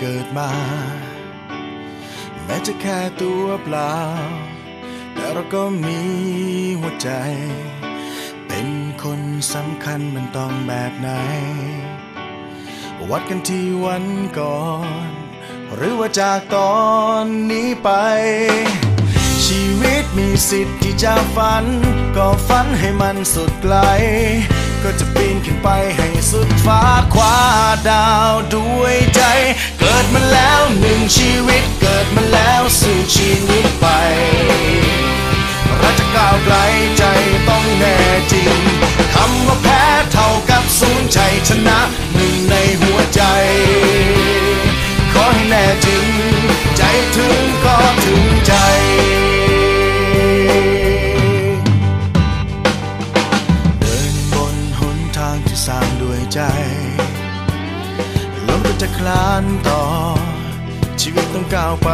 เกิดมา แม้จะแค่ตัวเปล่า แต่เราก็มีหัวใจ เป็นคนสำคัญมันต้องแบบไหน วัดกันที่วันก่อน หรือว่าจากตอนนี้ไป ชีวิตมีสิทธิ์ที่จะฝัน ก็ฝันให้มันสุดไกล ก็จะปีนขึ้นไปให้สุดฟ้าคว้าดาวด้วยใจ เกิดมาแล้วหนึ่งชีวิต เกิดมาแล้วสู่ชีวิตไปเราจะก้าวไกล นต่อ ชีวิตต้องก้าวไป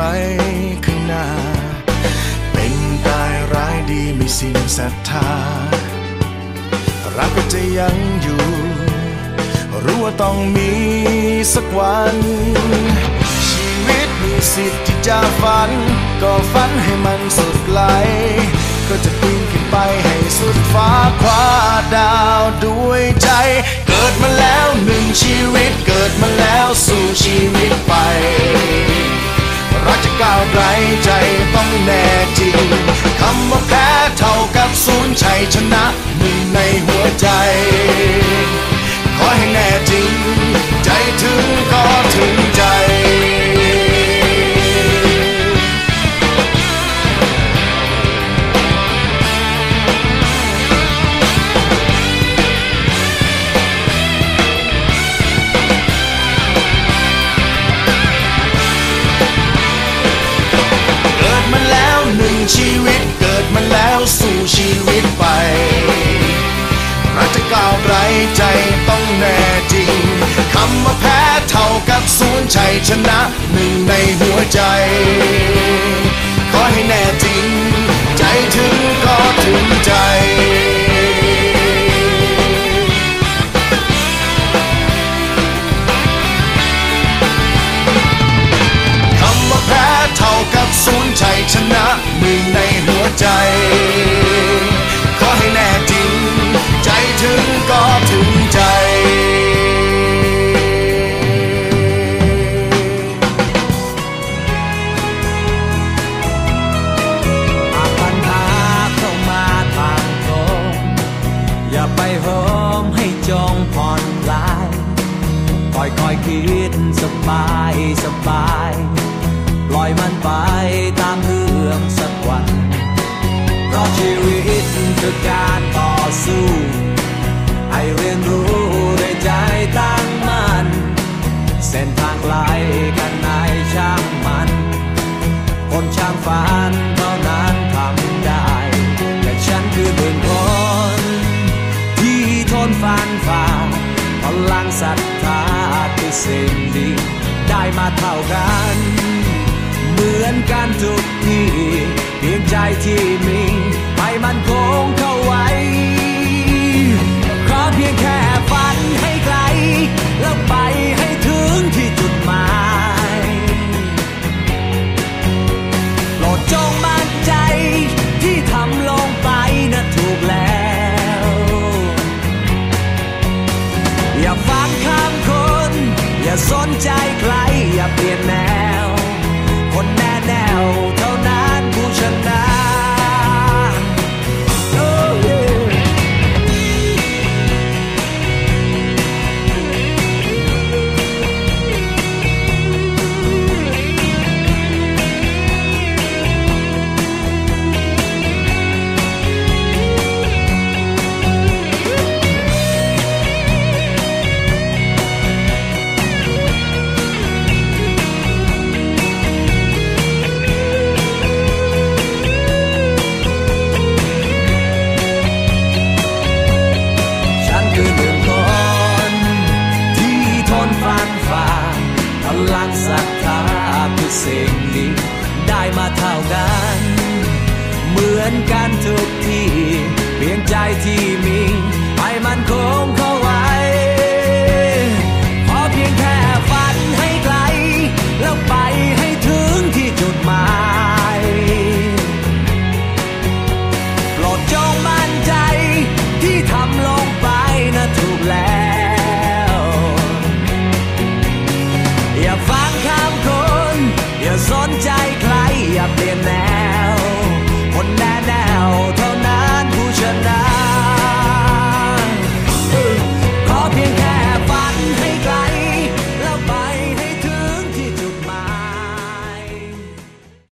ข้างหน้า เป็นตายร้ายดีไม่สิ้นศรัทธา รักก็จะยังอยู่ รู้ว่าต้องมีสักวัน ชีวิตมีสิทธิ์ที่จะฝัน ก็ฝันให้มันสุดไกลก็จะปีนขึ้นไปให้สุดฟ้าคว้าดาวด้วยใจ เกิดมาแล้วหนึ่งชีวิตเกิดมาแล้ว ชีวิตไป รักจะก้าวไกลใจต้องแน่จริง คำว่าแพ้เท่ากับศูนย์ชัยชนะ ก้าวไร้ใจต้องแน่จริงคำว่าแพ้เท่ากับศูนย์ชัยชนะหนึ่งในหัวใจ ขอให้แน่จริง ใจถึงก็ถึงใจ อยคอยคิดสบายสบายปล่อยมันไปตามเรื่องสักวันเพราะชีวิตคือการต่อสู้ ให้เรียนรู้ด้วยใจตั้งมั่นเส้นทางไกลกันไหนช่างมัน คนช่างฝันเท่านั้นทำได้ แต่ฉันคือหนึ่งคน ที่ทนฟันฝ่าพลังศรัทธา สิ่งดี ได้มาเท่ากัน เหมือนกันทุกที่เพียงใจที่มี มือนกันทุกที่เพียงใจที่มี ให้มันคง